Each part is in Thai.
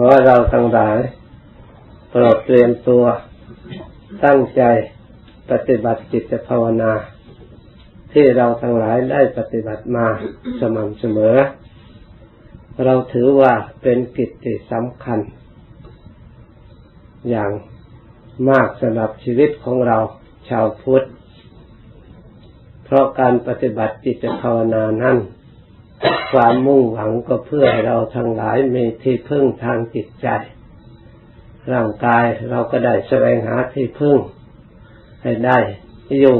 ขอเราทั้งหลายโปรดเตรียมตัวตั้งใจปฏิบัติจิตภาวนา ที่เราทั้งหลายได้ปฏิบัติมาสม่ำเสมอ เราถือว่าเป็นกิจที่สำคัญ อย่างมากสำหรับชีวิตของเราชาวพุทธ เพราะการปฏิบัติจิตภาวนานั้น ความมุ่งหวังก็เพื่อให้เราทั้งหลายมีที่พึ่งทางจิตใจ ร่างกายเราก็ได้แสวงหาที่พึ่ง ให้ได้อยู่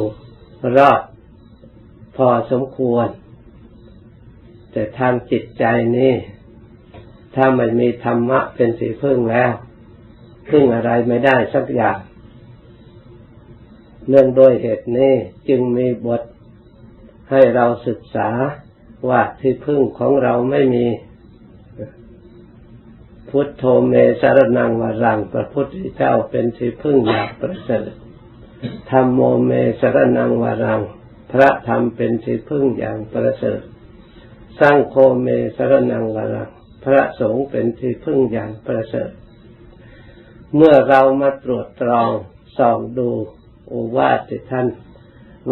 รอดพอสมควร แต่ทางจิตใจนี่ ถ้าไม่มีธรรมะเป็นสีพึ่งแล้วพึ่งอะไรไม่ได้สักอย่างเนื่องโดยเหตุนี้จึงมีบทให้เราศึกษา ว่าที่พึ่งของเราไม่มี พุทโธเมสารนังวารังพระพุทธเจ้าเป็นที่พึ่งอย่างประเสริฐธรรมโมเมสารนังวารัง พระธรรมเป็นที่พึ่งอย่างประเสริฐสร้างโคเมสารนังวารัง พระสงฆ์เป็นที่พึ่งอย่างประเสริฐเมื่อเรามาตรวจตรองส่องดูโอวาทที่ท่าน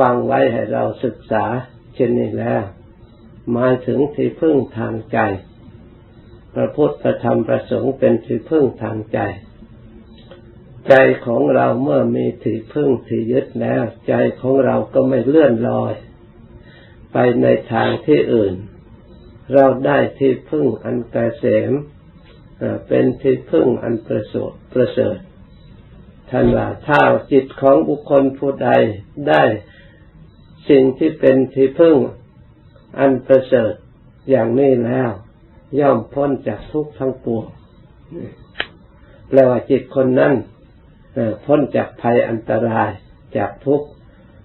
วางไว้ให้เราศึกษาเช่นนี้แล้ว หมายถึงที่พึ่งทางใจพระพุทธธรรมประสงค์เป็นที่พึ่งทางใจ ใจของเราเมื่อมีที่พึ่งที่ยึดแล้ว ใจของเราก็ไม่เลื่อนลอย ไปในทางที่อื่น เราได้ที่พึ่งอันกเกษมเป็นที่พึ่งอันประเสริฐประเสริฐท่านว่าถ้าจิตของบุคคลผู้ใดได้สิ่งที่เป็นที่พึ่ง อันประเสริฐอย่างนี้แล้ว ย่อมพ้นจากทุกข์ทั้งปวงแปลว่าจิตคนนั้นพ้นจากภัยอันตรายจากทุกข์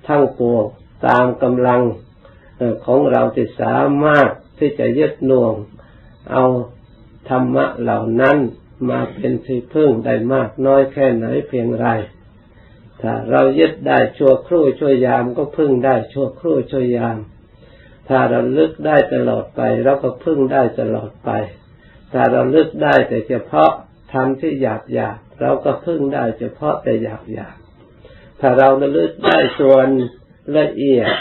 ทั้งปวงตามกำลังของเราที่สามารถที่จะยึดน่วง เอาธรรมะเหล่านั้นมาเป็นที่พึ่งได้มากน้อยแค่ไหนเพียงไร ถ้าเรายึดได้ชั่วครู่ชั่วยามก็พึ่งได้ชั่วครู่ชั่วยาม ถ้าเราลึกได้ตลอดไปเราก็พึ่งได้ตลอดไป ถ้าเราลึกได้แต่เฉพาะทำที่หยาบหยาบเราก็พึ่งได้เฉพาะแต่หยาบหยาบถ้าเราระลึกได้ส่วนละเอียด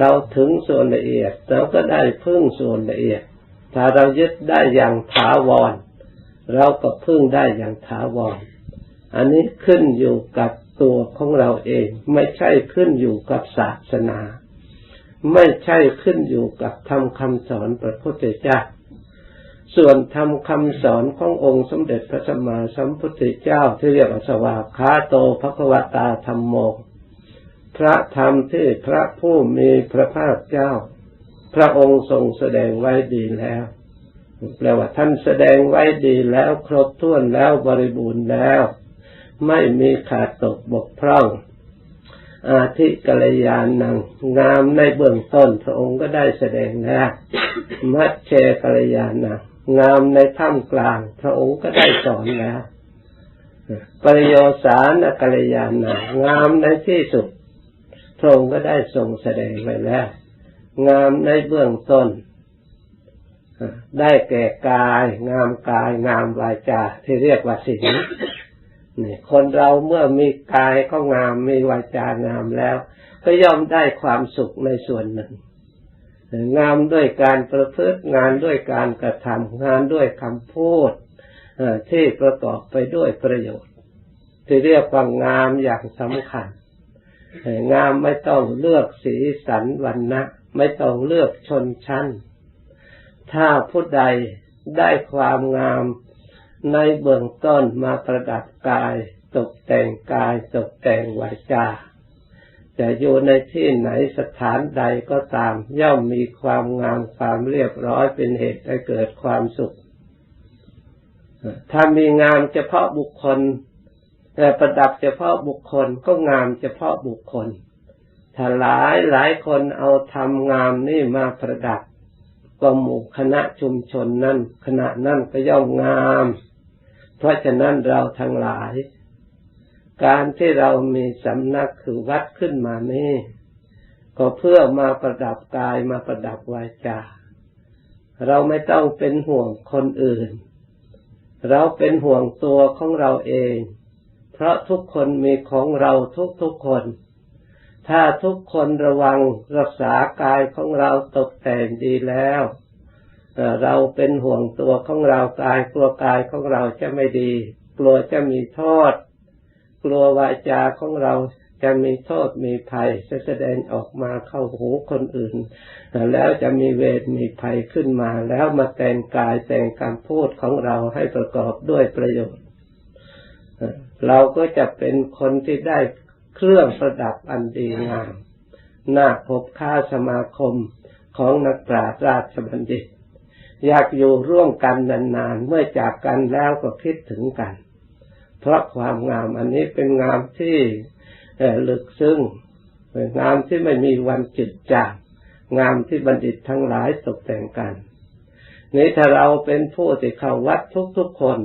เราถึงส่วนละเอียดเราก็ได้พึ่งส่วนละเอียด ถ้าเรายึดได้อย่างถาวร เราก็พึ่งได้อย่างถาวร อันนี้ขึ้นอยู่กับตัวของเราเอง ไม่ใช่ขึ้นอยู่กับศาสนา ไม่ใช่ขึ้นอยู่กับธรรมคำสอนพระพุทธเจ้า ส่วนธรรมคำสอนขององค์สมเด็จพระสัมมาสัมพุทธเจ้าที่เรียกว่าสวากขาโตภควตาธรรมโม พระธรรมที่พระผู้มีพระภาคเจ้า พระองค์ทรงแสดงไว้ดีแล้วแปลว่าท่านแสดงไว้ดีแล้วครบถ้วนแล้วบริบูรณ์แล้ว ไม่มีขาดตกบกพร่อง อาทิกัลยาณังงามในเบื้องต้นพระองค์ก็ได้แสดงแล้วมัชเชกัลยาณังงามในท่ามกลาง พระองค์ก็ได้สอนแล้วปริโยสานกัลยาณังงามในที่สุด พระองค์ก็ได้ทรงแสดงไว้แล้ว งามในเบื้องต้นได้แก่กาย งามกาย งามวาจาที่เรียกว่าศีล นี่คนเราเมื่อมีกายก็งามมีวาจางามแล้ว ก็ย่อมได้ความสุขในส่วนหนึ่ง งามด้วยการประพฤติงานด้วยการกระทำงานด้วยคำพูดที่ประกอบไปด้วยประโยชน์ ที่เรียกว่างามอย่างสำคัญงามไม่ต้องเลือกสีสันวันนะไม่ต้องเลือกชนชั้น ถ้าผู้ใดได้ความงาม ในเบื้องต้นมาประดับกาย ตกแต่งกายตกแต่งวาจาจะอยู่ในที่ไหนสถานใดก็ตาม ย่อมมีความงามความเรียบร้อยเป็นเหตุให้เกิดความสุข ถ้ามีงามเฉพาะบุคคล แต่ประดับเฉพาะบุคคลก็งามเฉพาะบุคคล ถ้าหลายหลายคนเอาทำงามนี่มาประดับก็หมู่คณะชุมชนนั้นคณะนั้นก็ย่อมงาม เพราะฉะนั้นเราทั้งหลาย การที่เรามีสำนักคือวัดขึ้นมานี่ก็เพื่อมาประดับกายมาประดับวาจา เราไม่ต้องเป็นห่วงคนอื่น เราเป็นห่วงตัวของเราเอง เพราะทุกคนมีของเราทุกๆคน ถ้าทุกคนระวังรักษากายของเราตกแต่งดีแล้ว เราเป็นห่วงตัวของเรากายกลัวกายของเราจะไม่ดี กลัวจะมีโทษ กลัววาจาของเราจะมีโทษมีภัยจะแสดงออกมาเข้าหูคนอื่น แล้วจะมีเวทมีภัยขึ้นมา แล้วมาแต่งกายแต่งคำพูดของเราให้ประกอบด้วยประโยชน์ เราก็จะเป็นคนที่ได้เครื่องประดับอันดีงามน่าพบค่าสมาคมของนักปราชญ์ราชบัณฑิต อยากอยู่ร่วมกันนานๆ เมื่อจากกันแล้วก็คิดถึงกัน เพราะความงามอันนี้เป็นงามที่ลึกซึ้งงามที่ไม่มีวันจิตจางงามที่บัณฑิตทั้งหลายตกแต่งกันนี้ถ้าเราเป็นผู้ที่เข้าวัดทุกๆคน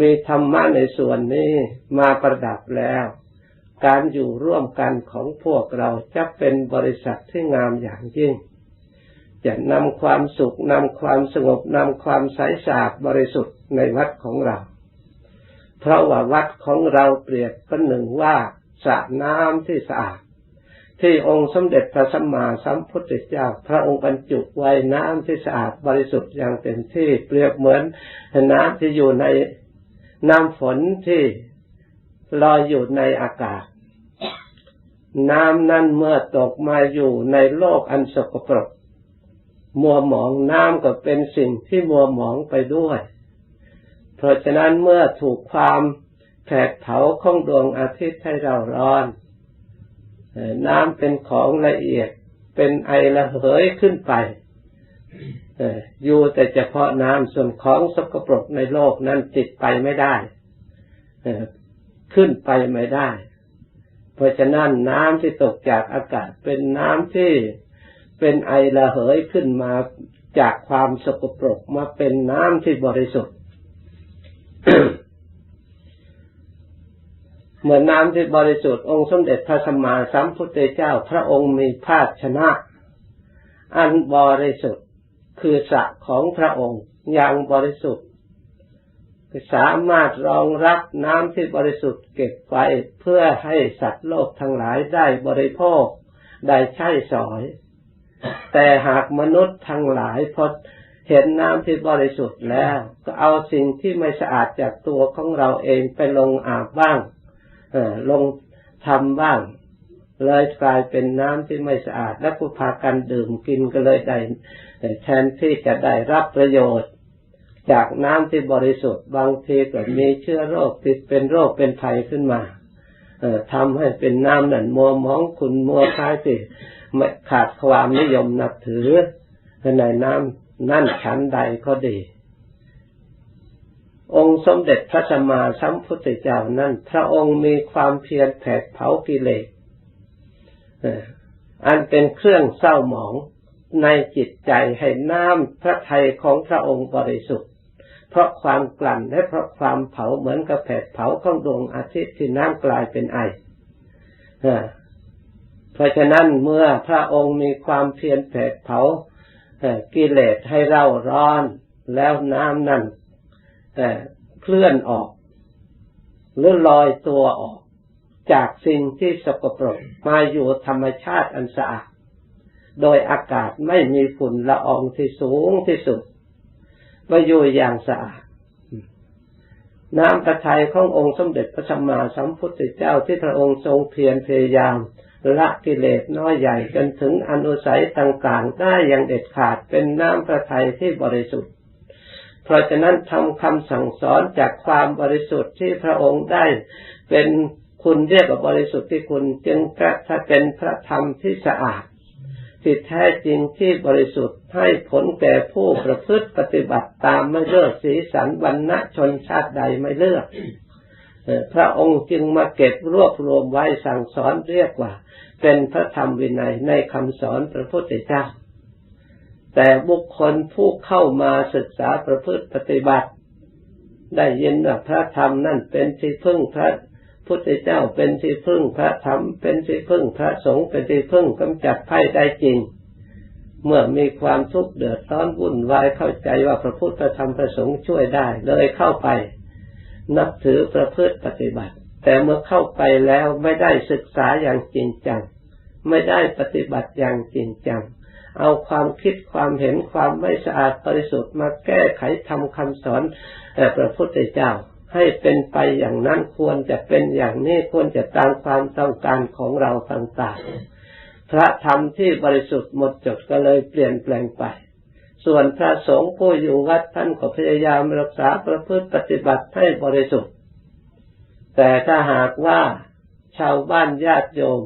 มีธรรมะในส่วนนี้มาประดับแล้ว การอยู่ร่วมกันของพวกเราจะเป็นบริษัทที่งามอย่างยิ่ง จะนำความสุขนำความสงบนำความใสสะอาดบริสุทธิ์ในวัดของเรา เพราะว่าวัดของเราเปรียบเป็นหนึ่งว่าสระน้ำที่สะอาด ที่องค์สมเด็จพระสัมมาสัมพุทธเจ้า พระองค์บรรจุไว้น้ำที่สะอาดบริสุทธิ์อย่างเต็มที่เปรียบเหมือนน้ำที่อยู่ในน้ำฝนที่ลอยอยู่ในอากาศน้ำนั้นเมื่อตกมาอยู่ในโลกอันสกปรก มัวหมองน้ำก็เป็นสิ่งที่มัวหมองไปด้วย เพราะฉะนั้นเมื่อถูกความแผดเผาของดวงอาทิตย์ให้เราร้อน น้ำเป็นของละเอียด เป็นไอระเหยขึ้นไปอยู่แต่เฉพาะน้ำส่วนของสกปรกในโลกนั้นจิตไปไม่ได้ขึ้นไปไม่ได้ เพราะฉะนั้นน้ำที่ตกจากอากาศเป็นน้ำที่ เป็นไอระเหยขึ้นมาจากความสกปรกมาเป็นน้ำที่บริสุทธิ์ เหมือนน้ำที่บริสุทธิ์องค์สมเด็จพระสัมมาสัมพุทธเจ้า พระองค์มีภาชนะ อันบริสุทธิ์คือสระของพระองค์อย่างบริสุทธิ์สามารถรองรับน้ำที่บริสุทธิ์เก็บไว้เพื่อให้สัตว์โลกทั้งหลายได้บริโภค ได้ใช้สอย แต่หากมนุษย์ทั้งหลายพอเห็นน้ำที่บริสุทธิ์แล้ว ก็เอาสิ่งที่ไม่สะอาดจากตัวของเราเองไปลงอาบบ้างลงทำบ้าง เลยกลายเป็นน้ำที่ไม่สะอาด และผู้พากันดื่มกินก็เลยได้แทนที่จะได้รับประโยชน์ จากน้ำที่บริสุทธิ์บางทีก็มีเชื้อโรคติดเป็นโรคเป็นภัยขึ้นมา ทำให้เป็นน้ำนั่นมัวมองคุณมัวคล้ายสิไม่ขาดความนิยมนับถือในน้ำนั่นชั้นใดก็ดี องค์สมเด็จพระสัมมาสัมพุทธเจ้านั้น พระองค์มีความเพียรแผดเผากิเลสอันเป็นเครื่องเศร้าหมองในจิตใจให้น้ำพระทัยของพระองค์บริสุทธิ์ เพราะความกลั่นและเพราะความเผาเหมือนกับแผดเผาของดวงอาทิตย์ที่น้ำกลายเป็นไอเพราะฉะนั้นเมื่อพระองค์มีความเพียรแผดเผากิเลสให้เราร้อนแล้วน้ำนั้นเคลื่อนออกหรือลอยตัวออก จากสิ่งที่สกปรกมาอยู่ธรรมชาติอันสะอาดโดยอากาศไม่มีฝุ่นละอองที่สูงที่สุด มาอยู่อย่างสะอาดน้ำพระทัยขององค์สมเด็จพระสัมมาสัมพุทธเจ้าที่พระองค์ทรงเพียรพยายามละกิเลสน้อยใหญ่จนถึงอนุสัยต่างๆได้อย่างเด็ดขาดเป็นน้ำพระทัยที่บริสุทธิ์ เพราะฉะนั้นทำคำสั่งสอนจากความบริสุทธิ์ที่พระองค์ได้เป็นคุณเรียกว่าบริสุทธิ์ที่คุณจึงพระถ้าเป็นพระธรรมที่สะอาด ที่แท้จริงที่บริสุทธิ์ให้ผลแก่ผู้ประพฤติปฏิบัติตามไม่เลือกสีสันวันณะชนชาติใดไม่เลือกพระองค์จึงมาเก็บรวบรวมไว้สั่งสอนเรียกว่า เป็นพระธรรมวินัยในคำสอนพระพุทธเจ้า แต่บุคคลผู้เข้ามาศึกษาประพฤติปฏิบัติ ได้ยินว่าพระธรรมนั่นเป็นที่พึ่งพระ พุทธเจ้าเป็นที่พึ่งพระธรรมเป็นที่พึ่งพระสงฆ์เป็นที่พึ่งกำจัดภัยได้จริง เมื่อมีความทุกข์เดือดร้อนวุ่นวายเข้าใจว่าพระพุทธธรรมประสงค์ช่วยได้เลยเข้าไป นับถือประพฤติปฏิบัติ แต่เมื่อเข้าไปแล้วไม่ได้ศึกษาอย่างจริงจัง ไม่ได้ปฏิบัติอย่างจริงจังเอาความคิดความเห็นความไม่สะอาดบริสุทธิ์มาแก้ไขทำคำสอนพระพุทธเจ้า ให้เป็นไปอย่างนั้นควรจะเป็นอย่างนี้ควรจะตามความต้องการของเราต่างๆ พระธรรมที่บริสุทธิ์หมดจดก็เลยเปลี่ยนแปลงไป ส่วนพระสงฆ์ผู้อยู่วัดท่านก็พยายามรักษาประพฤติปฏิบัติให้บริสุทธิ์ แต่ถ้าหากว่าชาวบ้านญาติโยม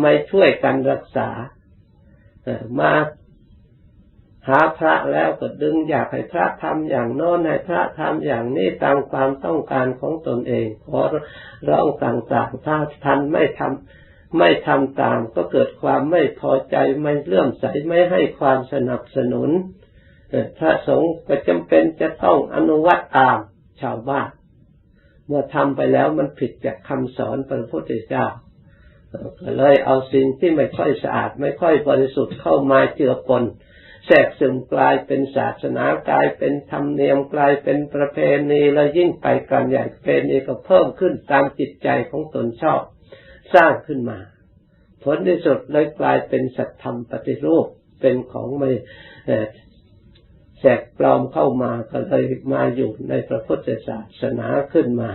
ไม่ช่วยกันรักษา มา หาพระแล้วก็ดึงอยากให้พระทำอย่างโน้นให้พระทำอย่างนี้ตามความต้องการของตนเองขอร้องต่างๆถ้าท่านไม่ทำไม่ทำตาม ก็เกิดความไม่พอใจไม่เลื่อมใสไม่ให้ความสนับสนุนพระสงฆ์ก็จำเป็นจะต้องอนุวัตตามชาวบ้านเมื่อทำไปแล้วมันผิดจากคำสอนพระพุทธเจ้าก็เลยเอาสิ่งที่ไม่ค่อยสะอาด ไม่ค่อยบริสุทธิ์เข้ามาเจือปน แทรกซึมกลายเป็นศาสนากลายเป็นธรรมเนียมกลายเป็นประเพณีแล้วยิ่งไปกันใหญ่ประเพณีก็เพิ่มขึ้นตามจิตใจของตนชอบ สร้างขึ้นมา ผลที่สุดเลยกลายเป็นสัตธรรมปฏิรูปเป็นของไม่แสกปลอมเข้ามาก็เลยมาอยู่ในพระพุทธศาสนาขึ้นมา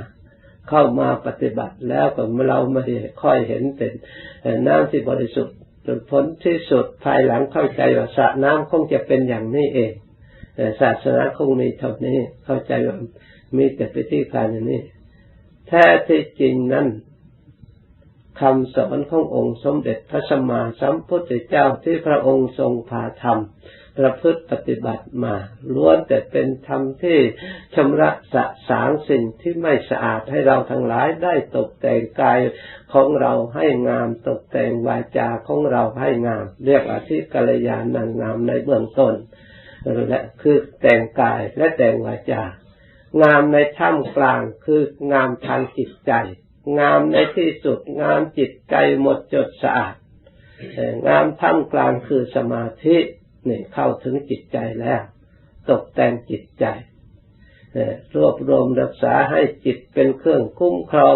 เข้ามาปฏิบัติแล้วก็เราไม่ค่อยเห็นเป็นน้ำที่บริสุทธิ์ จนผลที่สุดภายหลังเข้าใจว่าสระน้ำคงจะเป็นอย่างนี้เองแต่ศาสนาคงมีเท่านี้ เข้าใจว่ามีแต่พิธีการอย่างนี้แท้ที่จริงนั้นคำสอนขององค์สมเด็จพระสัมมาสัมพุทธเจ้าที่พระองค์ทรงพาทำ ประพฤติปฏิบัติมาล้วนแต่เป็นธรรมที่ชำระสะสางสิ่งที่ไม่สะอาดให้เราทั้งหลายได้ตกแต่งกายของเราให้งามตกแต่งวาจาของเราให้งาม เรียกว่าที่กัลยาณงามในเบื้องต้นและคือแต่งกายและแต่งวาจา งามในท่ามกลางคืองามทางจิตใจ งามในที่สุดงามจิตใจหมดจดสะอาดงามท่ามกลางคือสมาธิ นี่เข้าถึงจิตใจแล้ว ตกแต่งจิตใจรวบรวมรักษาให้จิตเป็นเครื่องคุ้มครอง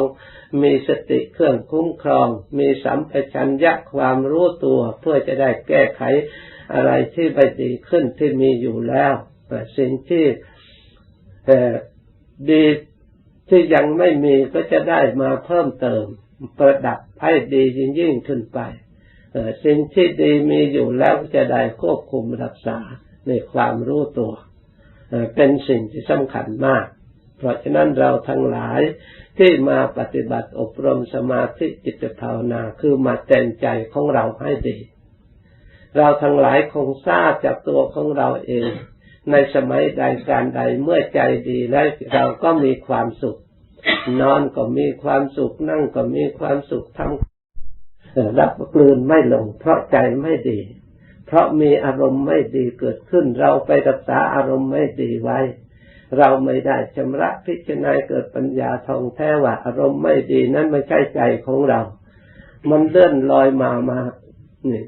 มีสติเครื่องคุ้มครอง มีสัมปชัญญะความรู้ตัวเพื่อจะได้แก้ไขอะไรที่ไม่ดีขึ้นที่มีอยู่แล้วสิ่งที่ดีที่ยังไม่มีก็จะได้มาเพิ่มเติม ประดับให้ดียิ่งยิ่งขึ้นไป สิ่งที่ดีมีอยู่แล้วจะได้ควบคุมรักษาในความรู้ตัวเป็นสิ่งที่สำคัญมาก เพราะฉะนั้นเราทั้งหลายที่มาปฏิบัติอบรมสมาธิจิตภาวนาคือมาแต่งใจของเราให้ดี เราทั้งหลายคงทราบจากตัวของเราเอง ในสมัยใดการใดเมื่อใจดีแล้วเราก็มีความสุข นอนก็มีความสุขนั่งก็มีความสุขทำ รับกลืนไม่ลง เพราะใจไม่ดี เพราะมีอารมณ์ไม่ดีเกิดขึ้น เราไปรักษาอารมณ์ไม่ดีไว้ เราไม่ได้ชำระพิจารณาเกิดปัญญาทองแท้ว่าอารมณ์ไม่ดีนั้นไม่ใช่ใจของเรา มันเลื่อนลอยมามานี่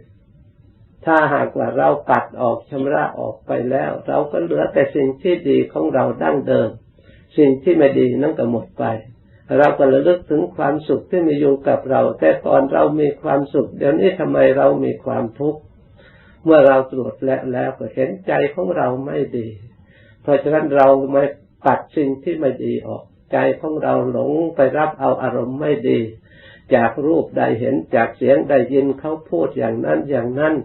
ถ้าหากว่าเราปัดออกชำระออกไปแล้ว เราก็เหลือแต่สิ่งที่ดีของเราดั้งเดิม สิ่งที่ไม่ดีนั่นก็หมดไป เราก็ระลึกถึงความสุขที่มีอยู่กับเรา แต่ก่อนเรามีความสุข เดี๋ยวนี้ทำไมเรามีความทุกข์เมื่อเราตรวจแล้วแล้วก็เห็นใจของเราไม่ดี เพราะฉะนั้นเราไม่ปัดสิ่งที่ไม่ดีออก ใจของเราหลงไปรับเอาอารมณ์ไม่ดี จากรูปใดเห็นจากเสียงใดยินเขาพูดอย่างนั้นอย่างนั้น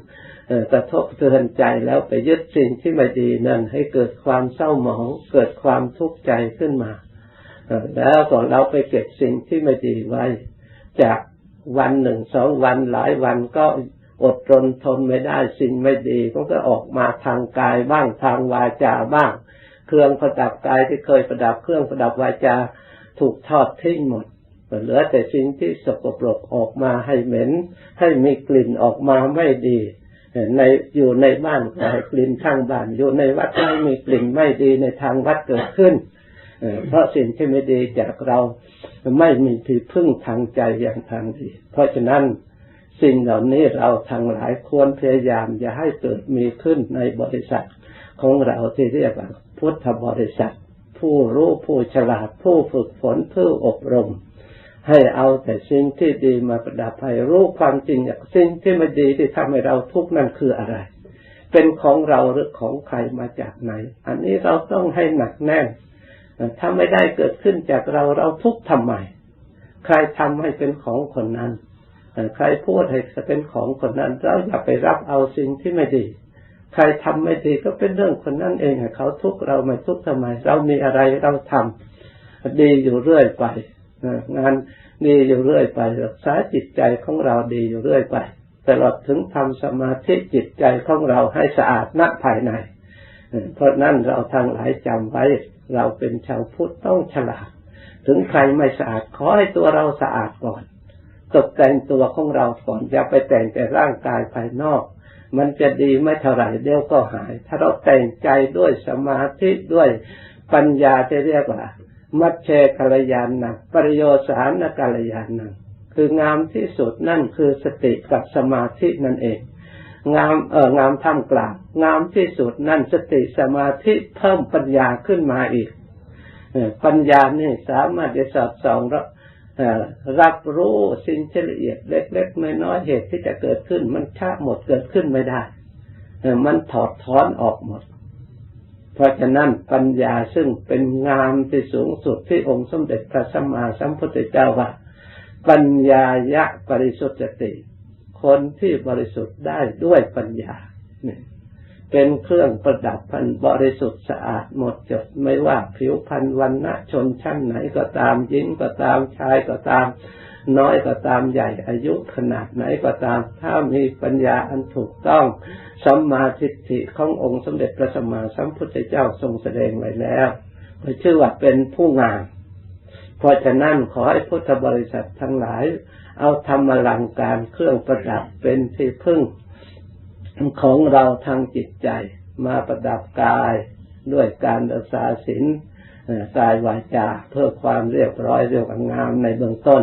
กระทบเตือนใจแล้วไปยึดสิ่งที่ไม่ดีนั่นให้เกิดความเศร้าหมองเกิดความทุกข์ใจขึ้นมา แล้วก็เราไปเก็บสิ่งที่ไม่ดีไว้ จากวันหนึ่งสองวันหลายวันก็อดทนทนไม่ได้สิ่งไม่ดีก็ก็ออกมาทางกายบ้างทางวาจาบ้าง เครื่องประดับกายที่เคยประดับเครื่องประดับวาจาถูกทอดทิ้งหมดเหลือแต่สิ่งที่สกปรกออกมาให้เหม็น ให้มีกลิ่นออกมาไม่ดีในอยู่ในบ้านก็ให้กลิ่นข้างบ้านอยู่ในวัดก็มีกลิ่นไม่ดีในทางวัดเกิดขึ้น เพราะสิ่งที่ไม่ดีจากเราไม่มีที่พึ่งทางใจอย่างทางดี เพราะฉะนั้นสิ่งเหล่านี้เราทั้งหลายควรพยายามอย่าให้เกิดมีขึ้นในบริษัทของเราที่เรียกว่าพุทธบริษัท ผู้รู้ผู้ฉลาดผู้ฝึกฝนผู้อบรม ให้เอาแต่สิ่งที่ดีมาประดับให้รู้ความจริงอย่างสิ่งที่ไม่ดีที่ทำให้เราทุกข์นั่นคืออะไร เป็นของเราหรือของใครมาจากไหน อันนี้เราต้องให้หนักแน่น ถ้าไม่ได้เกิดขึ้นจากเราเราทุกข์ทำไม ใครทำให้เป็นของคนนั้น ใครพูดให้เป็นของคนนั้น เราอย่าไปรับเอาสิ่งที่ไม่ดี ใครทำไม่ดีก็เป็นเรื่องคนนั้นเองเขาทุกข์เราไม่ทุกข์ทำไม เรามีอะไรเราทำดีอยู่เรื่อยไปงานดีอยู่เรื่อยไป รักษาจิตใจของเราดีอยู่เรื่อยไปตลอดถึงทำสมาธิจิตใจของเราให้สะอาดณภายใน เพราะนั้นเราทั้งหลายจำไว้ เราเป็นชาวพุทธต้องฉลาด ถึงใครไม่สะอาดขอให้ตัวเราสะอาดก่อน ตกแต่งตัวของเราก่อนอย่าไปแต่งแต่ร่างกายภายนอก มันจะดีไม่เท่าไหร่เดี๋ยวก็หาย ถ้าเราแต่งใจด้วยสมาธิด้วยปัญญาที่เรียกว่า มัชเชกัลยานังปริโยสานกัลยานังคืองามที่สุดนั่นคือสติกับสมาธินั่นเอง งามเอองามท่ามกลางงามที่สุดนั่นสติสมาธิเพิ่มปัญญาขึ้นมาอีกปัญญานี่สามารถจะสอบสองรับรู้สิ่งละเอียดเล็กๆน้อยๆเหตุที่จะเกิดขึ้น มันช้าหมดเกิดขึ้นไม่ได้มันถอดถอนออกหมด เพราะฉะนั้นปัญญาซึ่งเป็นงามที่สูงสุดที่องค์สมเด็จพระสัมมาสัมพุทธเจ้าว่า ปัญญายะบริสุทธิ์ติ คนที่บริสุทธิ์ได้ด้วยปัญญาเนี่ยเป็นเครื่องประดับพันบริสุทธิ์สะอาดหมดจดไม่ว่าผิวพรรณวันณะชนชั้นไหนก็ตามหญิงก็ตามชายก็ตาม น้อยก็ตามใหญ่อายุขนาดไหนก็ตาม ถ้ามีปัญญาอันถูกต้องสัมมาทิฏฐิขององค์สมเด็จพระสัมมาสัมพุทธเจ้าทรงแสดงไว้แล้วชื่อว่าเป็นผู้งามเพราะฉะนั้นขอให้พุทธบริษัททั้งหลาย เอาธรรมลังการเครื่องประดับเป็นที่พึ่งของเราทางจิตใจ มาประดับกายด้วยการรักษาศีลกายวาจาเพื่อความเรียบร้อยเรียกงามในเบื้องต้น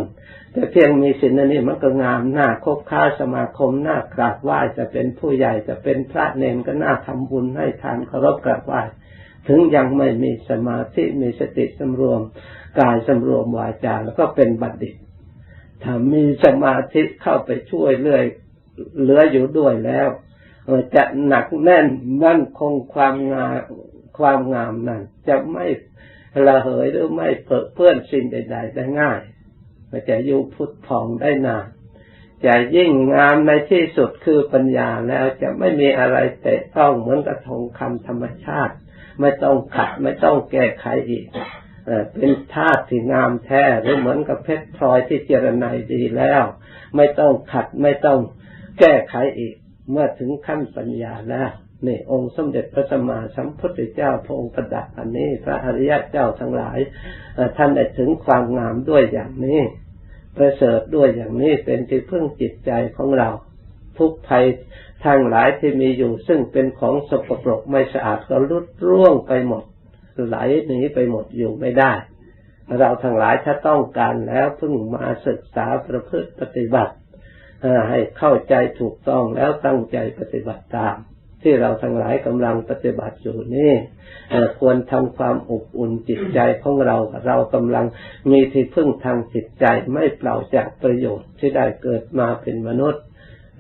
แต่เพียงมีศีลนี้มันก็งามหน้าคบค้าสมาคมหน้ากราบไหว้จะเป็นผู้ใหญ่จะเป็นพระเนนก็น่าทำบุญให้ทานเคารพกราบไหว้ถึงยังไม่มีสมาธิมีสติสำรวม กายสำรวมวาจาแล้วก็เป็นบัณฑิต ถ้ามีสมาธิเข้าไปช่วยเรื่อยเหลืออยู่ด้วยแล้วจะหนักแน่นมั่นคงความงามความงามนั้นจะไม่ระเหยหรือไม่เเพื่อนสิ่งใด ๆ ได้ง่ายจะอยู่พุทธพองได้นานจะยิ่งงามในที่สุดคือปัญญาแล้วจะไม่มีอะไรเตะต้องเหมือนกระทงคำธรรมชาติ ไม่ต้องขัดไม่ต้องแก้ไขอีก เป็นธาตุที่งามแท้หรือเหมือนกับเพชรพลอยที่เจรไนดีแล้ว ไม่ต้องขัดไม่ต้องแก้ไขอีก เมื่อถึงขั้นปัญญาแล้วนี่องค์สมเด็จพระสัมมาสัมพุทธเจ้าพระองค์ประดับอันนี้ พระอริยะเจ้าทั้งหลายท่านได้ถึงความงามด้วยอย่างนี้ ประเสริฐด้วยอย่างนี้เป็นที่พึ่งจิตใจของเรา ทุกภัยทางหลายที่มีอยู่ซึ่งเป็นของสกปรกไม่สะอาดก็ลุดร่วงไปหมด ไหลหนีไปหมดอยู่ไม่ได้ เราทั้งหลายถ้าต้องการแล้วพึ่งมาศึกษาประพฤติปฏิบัติให้เข้าใจถูกต้องแล้วตั้งใจปฏิบัติตาม ที่เราทั้งหลายกำลังปฏิบัติอยู่นี่ควรทำความอบอุ่นจิตใจของเราเรากำลังมีที่พึ่งทางจิตใจไม่เปล่าจากประโยชน์ที่ได้เกิดมาเป็นมนุษย์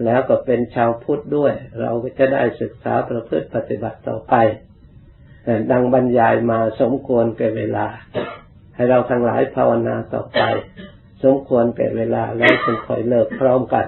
แล้วก็เป็นชาวพุทธด้วย เราก็จะได้ศึกษาประพฤติปฏิบัติต่อไป ดังบรรยายมาสมควรแก่เวลา ให้เราทั้งหลายภาวนาต่อไป สมควรแก่เวลาแล้วจึงคอยเลิกพร้อมกัน